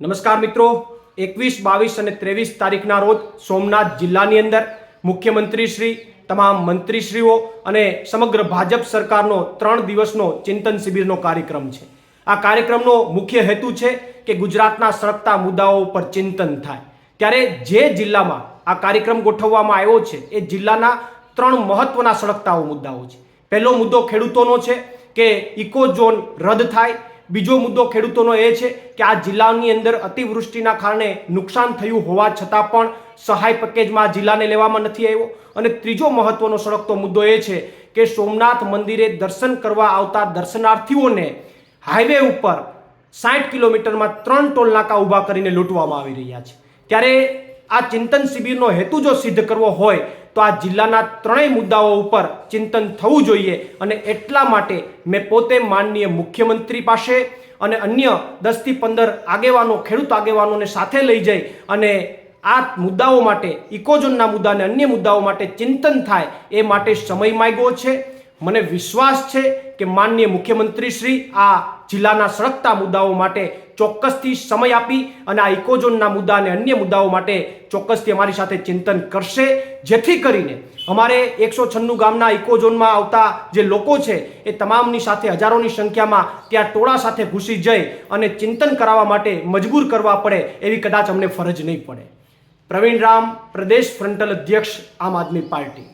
નમસ્કાર મિત્રો, એકવીસ, બાવીસ અને ત્રેવીસ તારીખના રોજ સોમનાથ જિલ્લાની અંદર મુખ્યમંત્રી શ્રી તમામ મંત્રીશ્રીઓ અને સમગ્ર ભાજપ સરકારનો ત્રણ દિવસનો ચિંતન શિબિરનો કાર્યક્રમ છે. આ કાર્યક્રમનો મુખ્ય હેતુ છે કે ગુજરાતના સળગતા મુદ્દાઓ ઉપર ચિંતન થાય. ત્યારે જે જિલ્લામાં આ કાર્યક્રમ ગોઠવવામાં આવ્યો છે, એ જિલ્લાના ત્રણ મહત્વના સળગતાઓ મુદ્દાઓ છે. પહેલો મુદ્દો ખેડૂતોનો છે કે ઇકો ઝોન રદ થાય બીજો મુદ્દો ખેડૂતોનો એ છે કે આ જિલ્લાની અંદર અતિવૃષ્ટિના કારણે નુકસાન થયું હોવા છતાં પણ સહાય પેકેજમાં જિલ્લાને લેવામાં નથી આવ્યો. અને ત્રીજો મહત્વનો સળગતો મુદ્દો એ છે કે સોમનાથ મંદિરે દર્શન કરવા આવતા દર્શનાર્થીઓને હાઈવે ઉપર સાઠ કિલોમીટરમાં ત્રણ ટોલ નાકા ઊભા કરીને લૂંટવામાં આવી રહ્યા છે. ત્યારે આ ચિંતન શિબિરનો હેતુ જો સિદ્ધ કરવો હોય, તો આ જિલ્લાના ત્રણેય મુદ્દાઓ ઉપર ચિંતન થવું જોઈએ અને એટલા માટે મેં પોતે માનનીય મુખ્યમંત્રી પાસે અને અન્ય દસથી પંદર આગેવાનો, ખેડૂત આગેવાનોને સાથે લઈ જઈ અને આ મુદ્દાઓ માટે, ઇકોઝોનના મુદ્દાને અન્ય મુદ્દાઓ માટે ચિંતન થાય એ માટે સમય માંગ્યો છે. મને વિશ્વાસ છે કે માનનીય મુખ્યમંત્રી શ્રી આ જિલ્લાના સળગતા મુદ્દાઓ માટે ચોક્કસથી સમય આપી અને આ ઇકોઝોનના મુદ્દા અને અન્ય મુદ્દાઓ માટે ચોક્કસથી અમારી સાથે ચિંતન કરશે. જેથી કરીને અમારે એકસો છન્નું ગામના ઇકોઝોનમાં આવતા જે લોકો છે એ તમામની સાથે હજારોની સંખ્યામાં ત્યાં ટોળા સાથે ઘૂસી જઈ અને ચિંતન કરાવવા માટે મજબૂર કરવા પડે એવી કદાચ અમને ફરજ નહીં પડે. પ્રવીણ રામ, પ્રદેશ ફ્રન્ટલ અધ્યક્ષ આમ આદમી પાર્ટી.